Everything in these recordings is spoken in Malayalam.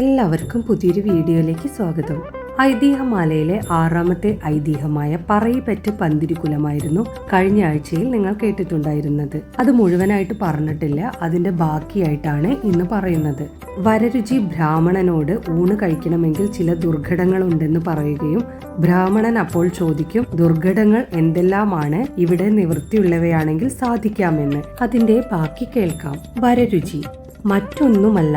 എല്ലാവർക്കും പുതിയൊരു വീഡിയോയിലേക്ക് സ്വാഗതം. ഐതിഹ്യമാലയിലെ ആറാമത്തെ ഐതിഹ്യമായ പറയിപ്പറ്റ പന്തിരിക്കുലമായിരുന്നു കഴിഞ്ഞ ആഴ്ചയിൽ നിങ്ങൾ കേട്ടിട്ടുണ്ടായിരുന്നത്. അത് മുഴുവനായിട്ട് പറഞ്ഞിട്ടില്ല അതിന്റെ ബാക്കിയായിട്ടാണ് ഇന്ന് പറയുന്നത്. വരരുചി ബ്രാഹ്മണനോട് ഊണ് കഴിക്കണമെങ്കിൽ ചില ദുർഘടങ്ങൾ ഉണ്ടെന്ന് പറയുകയും ബ്രാഹ്മണൻ അപ്പോൾ ചോദിക്കും ദുർഘടങ്ങൾ എന്തെല്ലാമാണ്? ഇവിടെ നിവൃത്തിയുള്ളവയാണെങ്കിൽ സാധിക്കാമെന്ന്. അതിന്റെ ബാക്കി കേൾക്കാം. വരരുചി. മറ്റൊന്നുമല്ല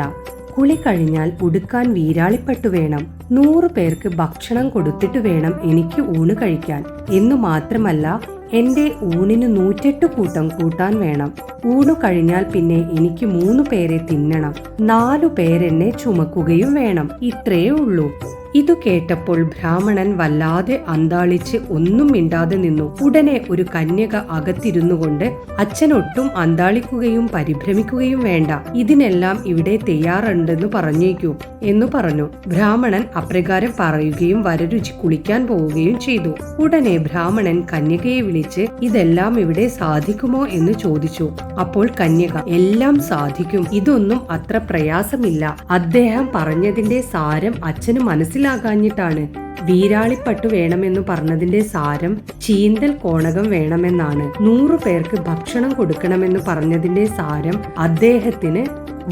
കുളി കഴിഞ്ഞാൽ ഉടുക്കാൻ വീരാളിപ്പെട്ടു വേണം. നൂറു പേർക്ക് ഭക്ഷണം കൊടുത്തിട്ട് വേണം എനിക്ക് ഊണ് കഴിക്കാൻ. എന്നു മാത്രമല്ല എന്റെ ഊണിന് നൂറ്റെട്ട് കൂട്ടം കൂട്ടാൻ വേണം. ഊണു കഴിഞ്ഞാൽ പിന്നെ എനിക്ക് മൂന്നു പേരെ തിന്നണം. നാലു പേരെന്നെ ചുമക്കുകയും വേണം. ഇത്രയേ ഉള്ളൂ. ഇതു കേട്ടപ്പോൾ ബ്രാഹ്മണൻ വല്ലാതെ അന്താളിച്ച് ഒന്നും മിണ്ടാതെ നിന്നു. ഉടനെ ഒരു കന്യക അകത്തിരുന്നു കൊണ്ട് അച്ഛനൊട്ടും അന്താളിക്കുകയും പരിഭ്രമിക്കുകയും വേണ്ട. ഇതിനെല്ലാം ഇവിടെ തയ്യാറുണ്ടെന്ന് പറഞ്ഞേക്കൂ എന്നു പറഞ്ഞു. ബ്രാഹ്മണൻ അപ്രകാരം പറയുകയും വരരുചി കുളിക്കാൻ പോവുകയും ചെയ്തു. ഉടനെ ബ്രാഹ്മണൻ കന്യകയെ വിളിച്ച് ഇതെല്ലാം ഇവിടെ സാധിക്കുമോ എന്ന് ചോദിച്ചു. അപ്പോൾ കന്യക എല്ലാം സാധിക്കും. ഇതൊന്നും അത്ര പ്രയാസമില്ല. അദ്ദേഹം പറഞ്ഞതിന്റെ സാരം അച്ഛന് മനസ്സിലാകാഞ്ഞിട്ടാണ് വീരാളിപ്പട്ടു വേണമെന്ന് പറഞ്ഞതിന്റെ സാരം ചീന്തൽ കോണകം വേണമെന്നാണ്. നൂറു പേർക്ക് ഭക്ഷണം കൊടുക്കണമെന്ന് പറഞ്ഞതിന്റെ സാരം അദ്ദേഹത്തിന്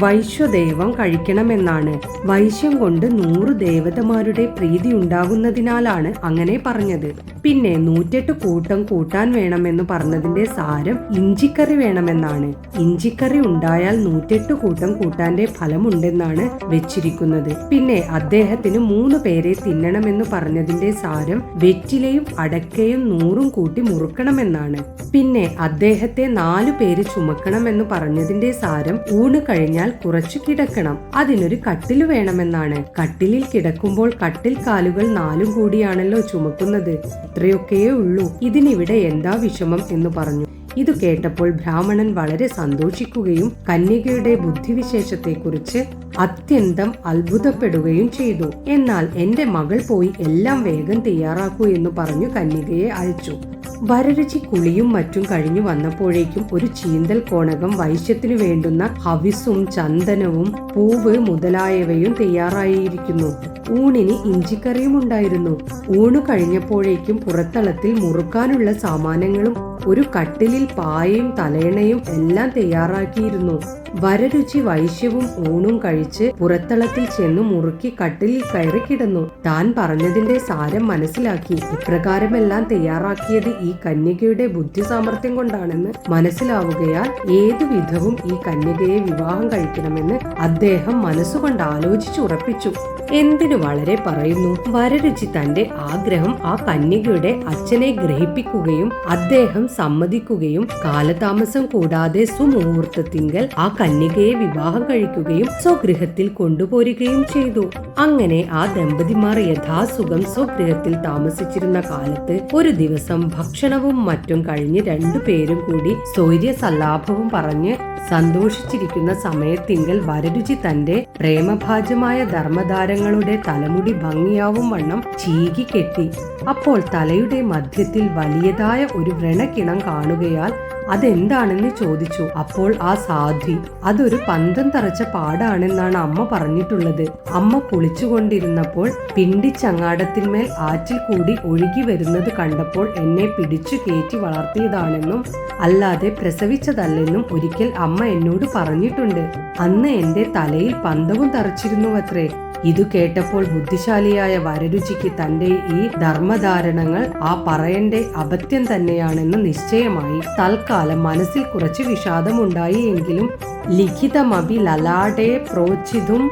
വൈശ്വദേവം കഴിക്കണമെന്നാണ്. വൈശ്യം കൊണ്ട് നൂറ് ദേവതമാരുടെ പ്രീതി ഉണ്ടാകുന്നതിനാലാണ് അങ്ങനെ പറഞ്ഞത്. പിന്നെ നൂറ്റെട്ട് കൂട്ടം കൂട്ടാൻ വേണമെന്ന് പറഞ്ഞതിന്റെ സാരം ഇഞ്ചിക്കറി വേണമെന്നാണ്. ഇഞ്ചിക്കറി ഉണ്ടായാൽ നൂറ്റെട്ട് കൂട്ടം കൂട്ടാന്റെ ഫലമുണ്ടെന്നാണ് വെച്ചിരിക്കുന്നത്. പിന്നെ അദ്ദേഹത്തിന് മൂന്ന് പേരെ തിന്നണമെന്ന് പറഞ്ഞതിന്റെ സാരം വെറ്റിലയും അടക്കയും നൂറും കൂട്ടി മുറുക്കണമെന്നാണ്. പിന്നെ അദ്ദേഹത്തെ നാലു പേര് ചുമക്കണമെന്ന് പറഞ്ഞതിന്റെ സാരം ഊണ് കഴിഞ്ഞാൽ കുറച്ചു കിടക്കണം. അതിനൊരു കട്ടിൽ വേണമെന്നാണ്. കട്ടിലിൽ കിടക്കുമ്പോൾ കട്ടിൽ കാലുകൾ നാലും കൂടിയാണല്ലോ ചുമക്കുന്നത്. ഇത്രയൊക്കെയേ ഉള്ളൂ. ഇതിനിവിടെ എന്താ വിഷമം എന്ന് പറഞ്ഞു. ഇത് കേട്ടപ്പോൾ ബ്രാഹ്മണൻ വളരെ സന്തോഷിക്കുകയും കന്യകയുടെ ബുദ്ധിവിശേഷത്തെക്കുറിച്ച് അത്യന്തം അത്ഭുതപ്പെടുകയും ചെയ്തു. എന്നാൽ എന്റെ മകൾ പോയി എല്ലാം വേഗം തയ്യാറാക്കൂ എന്ന് പറഞ്ഞു കന്യകയെ അയച്ചു. വരരുചി കുളിയും മറ്റും കഴിഞ്ഞു വന്നപ്പോഴേക്കും ഒരു ചീന്തൽ കോണകം വൈശ്യത്തിനു വേണ്ടുന്ന ഹവിസും ചന്ദനവും പൂവ് മുതലായവയും തയ്യാറായിരിക്കുന്നു. ഊണിന് ഇഞ്ചിക്കറിയും ഉണ്ടായിരുന്നു ഊണ് കഴിഞ്ഞപ്പോഴേക്കും പുറത്തളത്തിൽ മുറുക്കാനുള്ള സാമാനങ്ങളും ഒരു കട്ടിലിൽ പായയും തലയണയും എല്ലാം തയ്യാറാക്കിയിരുന്നു. വരരുചി വൈശ്യവും ഊണും കഴിച്ച് പുറത്തളത്തിൽ ചെന്നു മുറുക്കി കട്ടിലിൽ കയറി കിടന്നു. താൻ പറഞ്ഞതിന്റെ സാരം മനസ്സിലാക്കി. ഇപ്രകാരമെല്ലാം തയ്യാറാക്കിയത് ഈ കന്യകയുടെ ബുദ്ധി സാമർഥ്യം കൊണ്ടാണെന്ന് മനസ്സിലാവുകയാൽ ഏതു വിധവും ഈ കന്യകയെ വിവാഹം കഴിക്കണമെന്ന് അദ്ദേഹം മനസ്സുകൊണ്ട് ആലോചിച്ചുറപ്പിച്ചു. എന്തിനു വളരെ പറയുന്നു? വരരുചി തന്റെ ആഗ്രഹം ആ കന്യകയുടെ അച്ഛനെ ഗ്രഹിപ്പിക്കുകയും അദ്ദേഹം സമ്മതിക്കുകയും കാലതാമസം കൂടാതെ സുമുഹൂർത്തത്തിങ്കൽ ആ കന്യകയെ വിവാഹം കഴിക്കുകയും സ്വഗൃഹത്തിൽ കൊണ്ടുപോരുകയും ചെയ്തു. അങ്ങനെ ആ ദമ്പതിമാർ യഥാസുഖം സ്വഗൃഹത്തിൽ താമസിച്ചിരുന്ന കാലത്ത് ഒരു ദിവസം ഭക്ഷണവും മറ്റും കഴിഞ്ഞ് രണ്ടുപേരും കൂടി സൗര്യ സല്ലാഭവും പറഞ്ഞ് സന്തോഷിച്ചിരിക്കുന്ന സമയത്തിങ്കൽ വരരുചി തന്റെ പ്രേമഭാജമായ ധർമ്മധാരങ്ങളുടെ തലമുടി ഭംഗിയാവും വണ്ണം ചീകി കെട്ടി. അപ്പോൾ തലയുടെ മധ്യത്തിൽ വലിയതായ ഒരു വ്രണക്കിണം കാണുകയാൽ അതെന്താണെന്ന് ചോദിച്ചു. അപ്പോൾ ആ സാധ്വി അതൊരു പന്തം തറച്ച പാടാണെന്നാണ് അമ്മ പറഞ്ഞിട്ടുള്ളത്. അമ്മ കുളിച്ചുകൊണ്ടിരുന്നപ്പോൾ പിണ്ടിച്ചങ്ങാടത്തിന്മേൽ ആറ്റിൽ കൂടി ഒഴുകി വരുന്നത് കണ്ടപ്പോൾ എന്നെ പിടിച്ചു കയറ്റി വളർത്തിയതാണെന്നും അല്ലാതെ പ്രസവിച്ചതല്ലെന്നും ഒരിക്കൽ അമ്മ എന്നോട് പറഞ്ഞിട്ടുണ്ട്. അന്ന് എന്റെ തലയിൽ പന്തവും തറച്ചിരുന്നുവത്രേ. ഇതു കേട്ടപ്പോൾ ബുദ്ധിശാലിയായ വരരുചിക്ക് തന്റെ ഈ ധർമ്മധാരണങ്ങൾ ആ പറയന്റെ അപത്യം തന്നെയാണെന്ന് നിശ്ചയമായി. തൽക്കാലം മനസ്സിൽ കുറച്ച് വിഷാദമുണ്ടായി എങ്കിലും ലിഖിതമഭി ലലാടെ പ്രോച്ചിതും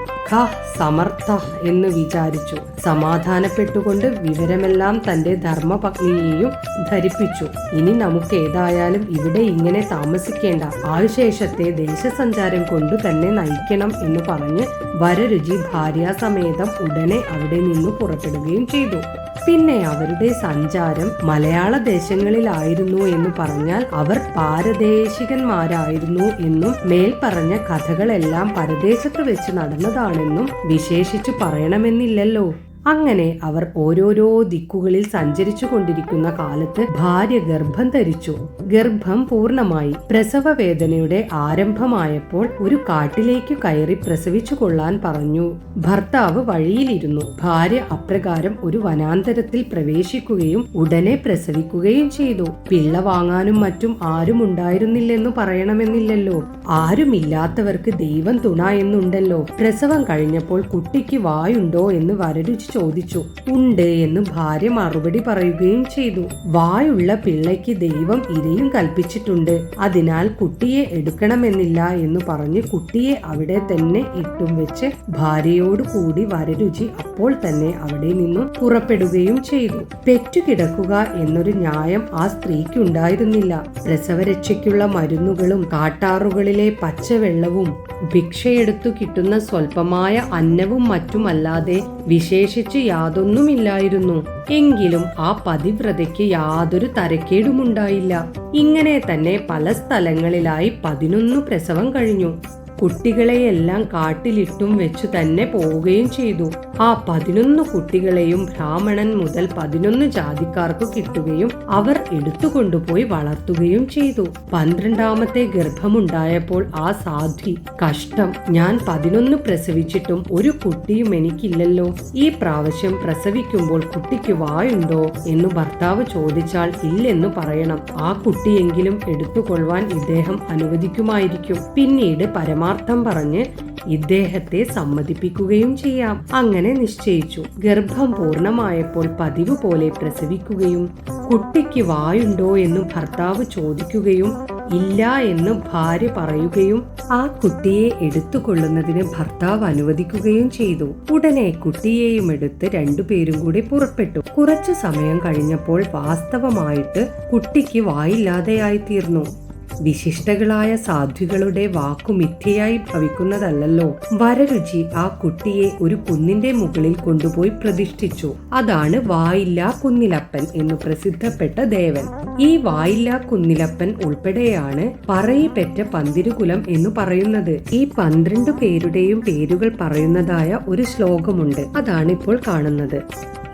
സമർത്ഥ എന്ന് വിചാരിച്ചു. സമാധാനപ്പെട്ടുകൊണ്ട് വിവരമെല്ലാം തന്റെ ധർമ്മപത്നിയെയും ധരിപ്പിച്ചു. ഇനി നമുക്ക് ഏതായാലും ഇവിടെ ഇങ്ങനെ താമസിക്കേണ്ട. ആയുശേഷത്തെ ദേശസഞ്ചാരം കൊണ്ടു തന്നെ നയിക്കണം എന്ന് പറഞ്ഞ് വരരുചി ഭാര്യാസമേതം ഉടനെ അവിടെ നിന്ന് പുറപ്പെടുകയും ചെയ്തു. പിന്നെ അവരുടെ സഞ്ചാരം മലയാള ദേശങ്ങളിലായിരുന്നു എന്ന് പറഞ്ഞാൽ അവർ പാരദേശികന്മാരായിരുന്നു എന്നും മേൽപ്പറഞ്ഞ കഥകളെല്ലാം പരദേശത്ത് വെച്ച് നടന്നതാണെന്നും വിശേഷിച്ചു പറയണമെന്നില്ലല്ലോ. അങ്ങനെ അവർ ഓരോരോ ദിക്കുകളിൽ സഞ്ചരിച്ചു കൊണ്ടിരിക്കുന്ന കാലത്ത് ഭാര്യ ഗർഭം ധരിച്ചു. ഗർഭം പൂർണമായി പ്രസവ വേദനയുടെ ആരംഭമായപ്പോൾ ഒരു കാട്ടിലേക്ക് കയറി പ്രസവിച്ചു കൊള്ളാൻ പറഞ്ഞു. ഭർത്താവ് വഴിയിലിരുന്നു. ഭാര്യ അപ്രകാരം ഒരു വനാന്തരത്തിൽ പ്രവേശിക്കുകയും ഉടനെ പ്രസവിക്കുകയും ചെയ്തു. പിള്ള വാങ്ങാനും മറ്റും ആരും ഉണ്ടായിരുന്നില്ലെന്ന് പറയണമെന്നില്ലല്ലോ. ആരുമില്ലാത്തവർക്ക് ദൈവം തുണ എന്നുണ്ടല്ലോ. പ്രസവം കഴിഞ്ഞപ്പോൾ കുട്ടിക്ക് വായുണ്ടോ എന്ന് വരരുചി ചോദിച്ചു ഉണ്ട് എന്ന് ഭാര്യ മറുപടി പറയുകയും ചെയ്തു. വായുള്ള പിള്ളയ്ക്ക് ദൈവം ഇരയും കൽപ്പിച്ചിട്ടുണ്ട്. അതിനാൽ കുട്ടിയെ എടുക്കണമെന്നില്ല എന്ന് പറഞ്ഞ് കുട്ടിയെ അവിടെ തന്നെ ഇട്ടും വെച്ച് ഭാര്യയോട് കൂടി വരരുചി അപ്പോൾ തന്നെ അവിടെ നിന്നും പുറപ്പെടുകയും ചെയ്തു. പെറ്റുകിടക്കുക എന്നൊരു ന്യായം ആ സ്ത്രീക്കുണ്ടായിരുന്നില്ല. പ്രസവരക്ഷയ്ക്കുള്ള മരുന്നുകളും കാട്ടാറുകളിലെ പച്ചവെള്ളവും ഭിക്ഷയെടുത്തു കിട്ടുന്ന സ്വല്പമായ അന്നവും മറ്റുമല്ലാതെ വിശേഷിച്ച് യാതൊന്നുമില്ലായിരുന്നു. എങ്കിലും ആ പതിവ്രതയ്ക്ക് യാതൊരു തരക്കേടുമുണ്ടായില്ല. ഇങ്ങനെ തന്നെ പല സ്ഥലങ്ങളിലായി പതിനൊന്നു പ്രസവം കഴിഞ്ഞു. കുട്ടികളെയെല്ലാം കാട്ടിലിട്ടും വെച്ചു തന്നെ പോവുകയും ചെയ്തു. ആ പതിനൊന്ന് കുട്ടികളെയും ബ്രാഹ്മണൻ മുതൽ പതിനൊന്ന് ജാതിക്കാർക്ക് കിട്ടുകയും അവർ എടുത്തുകൊണ്ടുപോയി വളർത്തുകയും ചെയ്തു. പന്ത്രണ്ടാമത്തെ ഗർഭമുണ്ടായപ്പോൾ ആ സാധ്വി കഷ്ടം ഞാൻ പതിനൊന്ന് പ്രസവിച്ചിട്ടും ഒരു കുട്ടിയും എനിക്കില്ലല്ലോ. ഈ പ്രാവശ്യം പ്രസവിക്കുമ്പോൾ കുട്ടിക്ക് വായുണ്ടോ? എന്ന് ഭർത്താവ് ചോദിച്ചാൽ ഇല്ലെന്ന് പറയണം. ആ കുട്ടിയെങ്കിലും എടുത്തുകൊള്ളുവാൻ ഇദ്ദേഹം അനുവദിക്കുമായിരിക്കും. പിന്നീട് പരമാർത്ഥം പറഞ്ഞ് ഇദ്ദേഹത്തെ സമ്മതിപ്പിക്കുകയും ചെയ്യാം. അങ്ങനെ നിശ്ചയിച്ചു. ഗർഭം പൂർണമായപ്പോൾ പതിവ് പോലെ പ്രസവിക്കുകയും കുട്ടിക്ക് വായുണ്ടോ എന്ന് ഭർത്താവ് ചോദിക്കുകയും ഇല്ല എന്ന് ഭാര്യ പറയുകയും ആ കുട്ടിയെ എടുത്തുകൊള്ളുന്നതിന് ഭർത്താവ് അനുവദിക്കുകയും ചെയ്തു. ഉടനെ കുട്ടിയെയും എടുത്ത് രണ്ടുപേരും കൂടി പുറപ്പെട്ടു. കുറച്ചു സമയം കഴിഞ്ഞപ്പോൾ വാസ്തവമായിട്ട് കുട്ടിക്ക് വായില്ലാതെയായി തീർന്നു വിശിഷ്ടകളായ സാധ്വികളുടെ വാക്കു മിഥ്യയായി ഭവിക്കുന്നതല്ലോ വരരുചി ആ കുട്ടിയെ ഒരു കുന്നിന്റെ മുകളിൽ കൊണ്ടുപോയി പ്രതിഷ്ഠിച്ചു. അതാണ് വായില്ലാ കുന്നിലപ്പൻ എന്ന് പ്രസിദ്ധപ്പെട്ട ദേവൻ. ഈ വായില്ലാ കുന്നിലപ്പൻ ഉൾപ്പെടെയാണ് പറയിപ്പെറ്റ പന്തിരുകുലം എന്ന് പറയുന്നത്. ഈ പന്ത്രണ്ട് പേരുടെയും പേരുകൾ പറയുന്നതായ ഒരു ശ്ലോകമുണ്ട്. അതാണ് ഇപ്പോൾ കാണുന്നത്.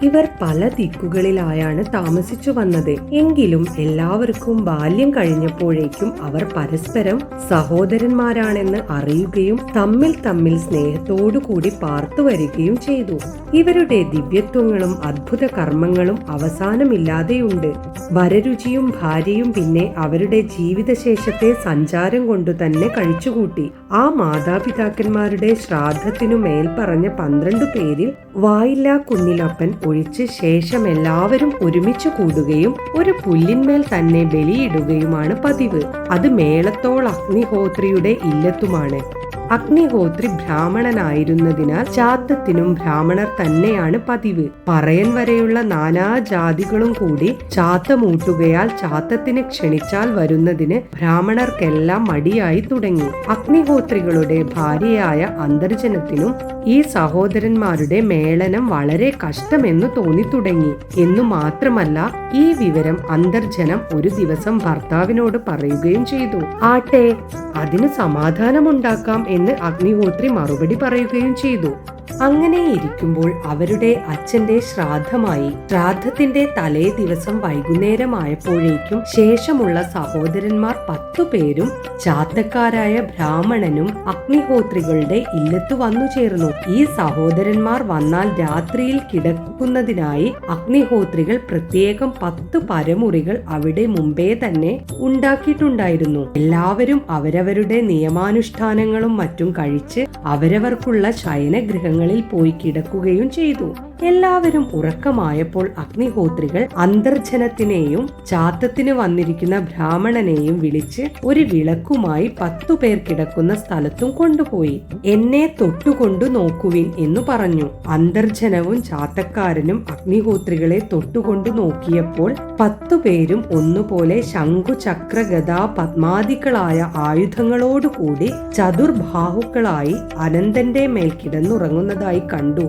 ഇവർ പല ദിക്കുകളിലായാണ് താമസിച്ചു വന്നത്. എങ്കിലും എല്ലാവർക്കും ബാല്യം കഴിഞ്ഞപ്പോഴേക്കും അവർ പരസ്പരം സഹോദരന്മാരാണെന്ന് അറിയുകയും തമ്മിൽ തമ്മിൽ സ്നേഹത്തോടുകൂടി പാർത്തു വരികയും ചെയ്തു. ഇവരുടെ ദിവ്യത്വങ്ങളും അത്ഭുത കർമ്മങ്ങളും അവസാനമില്ലാതെയുണ്ട്. വരരുചിയും ഭാര്യയും പിന്നെ അവരുടെ ജീവിതശേഷത്തെ സഞ്ചാരം കൊണ്ടു തന്നെ കഴിച്ചുകൂട്ടി. ആ മാതാപിതാക്കന്മാരുടെ ശ്രാദ്ധത്തിനു മേൽ പറഞ്ഞ പന്ത്രണ്ട് പേരിൽ വായില്ലാ കുന്നിലപ്പൻ ഒഴിച്ച് ശേഷം എല്ലാവരും ഒരുമിച്ച് കൂടുകയും ഒരു പുല്ലിന്മേൽ തന്നെ ബലിയിടുകയുമാണ് പതിവ്. അത് മേളത്തോൾ അഗ്നിഹോത്രിയുടെ ഇല്ലത്തുമാണ്. അഗ്നിഹോത്രി ബ്രാഹ്മണനായിരുന്നതിനാൽ ചാത്തത്തിനും ബ്രാഹ്മണർ തന്നെയാണ് പതിവ്. പറയൻ വരെയുള്ള നാനാ ജാതികളും കൂടി ചാത്തമൂട്ടുകയാൽ ചാത്തത്തിന് ക്ഷണിച്ചാൽ വരുന്നതിന് ബ്രാഹ്മണർക്കെല്ലാം മടിയായി തുടങ്ങി. അഗ്നിഹോത്രികളുടെ ഭാര്യയായ അന്തർജനത്തിനും ഈ സഹോദരന്മാരുടെ മേളനം വളരെ കഷ്ടമെന്ന് തോന്നി തുടങ്ങി എന്നു മാത്രമല്ല ഈ വിവരം അന്തർജനം ഒരു ദിവസം ഭർത്താവിനോട് പറയുകയും ചെയ്തു. ആട്ടെ അതിന് സമാധാനമുണ്ടാക്കാം എന്ന് അഗ്നിഹോത്രി മറുപടി പറയുകയും ചെയ്തു. അങ്ങനെ ഇരിക്കുമ്പോൾ അവരുടെ അച്ഛന്റെ ശ്രാദ്ധമായി ശ്രാദ്ധത്തിന്റെ തലേ ദിവസം വൈകുന്നേരമായപ്പോഴേക്കും ശേഷമുള്ള സഹോദരന്മാർ പത്തു പേരും ചാത്തക്കാരായ ബ്രാഹ്മണനും അഗ്നിഹോത്രികളുടെ ഇല്ലത്ത് വന്നു ചേർന്നു. ഈ സഹോദരന്മാർ വന്നാൽ രാത്രിയിൽ കിടക്കുന്നതിനായി അഗ്നിഹോത്രികൾ പ്രത്യേകം പത്ത് പരമുറികൾ അവിടെ മുമ്പേ തന്നെ ഉണ്ടാക്കിയിട്ടുണ്ടായിരുന്നു. എല്ലാവരും അവരവരുടെ നിയമാനുഷ്ഠാനങ്ങളും മറ്റും കഴിച്ച് അവരവർക്കുള്ള ശയനഗൃഹങ്ങളിൽ പോയി കിടക്കുകയും ചെയ്തു. എല്ലാവരും ഉറക്കമായപ്പോൾ അഗ്നിഹോത്രികൾ അന്തർജനത്തിനെയും ചാത്തത്തിന് വന്നിരിക്കുന്ന ബ്രാഹ്മണനെയും വിളിച്ച് ഒരു വിളക്കുമായി പത്തു പേർ കിടക്കുന്ന സ്ഥലത്തും കൊണ്ടുപോയി. എന്നെ തൊട്ടുകൊണ്ടു നോക്കുവിൻ എന്നു പറഞ്ഞു. അന്തർജനവും ചാത്തക്കാരനും അഗ്നിഹോത്രികളെ തൊട്ടുകൊണ്ടു നോക്കിയപ്പോൾ പത്തു പേരും ഒന്നുപോലെ ശംഖു ചക്ര ഗദാ പത്മാദികളായ ആയുധങ്ങളോടുകൂടി ചതുർബാഹുക്കളായി അനന്തന്റെ മേൽ കിടന്നുറങ്ങുന്നതായി കണ്ടു.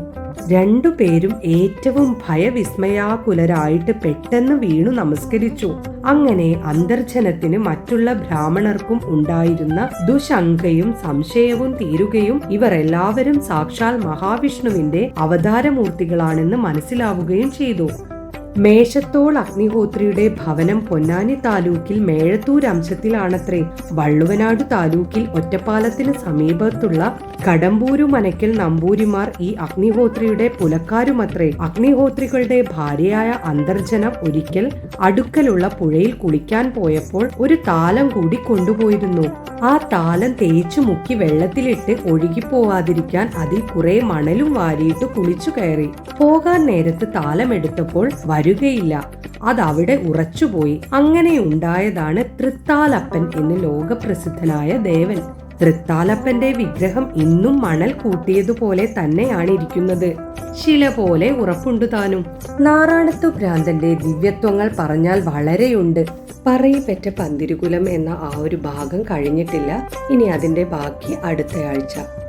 രണ്ടുപേരും ഏറ്റവും ഭയവിസ്മയാകുലരായിട്ട് പെട്ടെന്ന് വീണു നമസ്കരിച്ചു. അങ്ങനെ അന്തർജനത്തിന് മറ്റുള്ള ബ്രാഹ്മണർക്കും ഉണ്ടായിരുന്ന ദുശങ്കയും സംശയവും തീരുകയും ഇവർ എല്ലാവരും സാക്ഷാൽ മഹാവിഷ്ണുവിന്റെ അവതാരമൂർത്തികളാണെന്ന് മനസ്സിലാവുകയും ചെയ്തു. മേശത്തോൾ അഗ്നിഹോത്രിയുടെ ഭവനം പൊന്നാനി താലൂക്കിൽ മേഴത്തൂർ അംശത്തിലാണത്രേ. വള്ളുവനാട് താലൂക്കിൽ ഒറ്റപ്പാലത്തിന് സമീപത്തുള്ള കടമ്പൂരു മനക്കൽ നമ്പൂരിമാർ ഈ അഗ്നിഹോത്രിയുടെ പുലക്കാരുമത്രേ. അഗ്നിഹോത്രികളുടെ ഭാര്യയായ അന്തർജനം ഒരിക്കൽ അടുക്കലുള്ള പുഴയിൽ കുളിക്കാൻ പോയപ്പോൾ ഒരു താലം കൂടി കൊണ്ടുപോയിരുന്നു. ആ താലം തേച്ചു മുക്കി വെള്ളത്തിലിട്ട് ഒഴുകിപ്പോവാതിരിക്കാൻ അതിൽ കുറെ മണലും വാരിയിട്ട് കുളിച്ചു കയറി. പോകാൻ നേരത്ത് താലമെടുത്തപ്പോൾ വരുകയില്ല. അതവിടെ ഉറച്ചുപോയി. അങ്ങനെ ഉണ്ടായതാണ് തൃത്താലപ്പൻ എന്ന് ലോകപ്രസിദ്ധനായ ദേവൻ. തൃത്താലപ്പന്റെ വിഗ്രഹം ഇന്നും മണൽ കൂട്ടിയതുപോലെ തന്നെയാണ് ഇരിക്കുന്നത് ശില പോലെ ഉറപ്പുണ്ടു താനും. നാറാണത്തു ഭ്രാന്തന്റെ ദിവ്യത്വങ്ങൾ പറഞ്ഞാൽ വളരെയുണ്ട്. പറയിപ്പറ്റ പന്തിരുകുലം എന്ന ആ ഒരു ഭാഗം കഴിഞ്ഞിട്ടില്ല. ഇനി അതിന്റെ ബാക്കി അടുത്ത ആഴ്ച.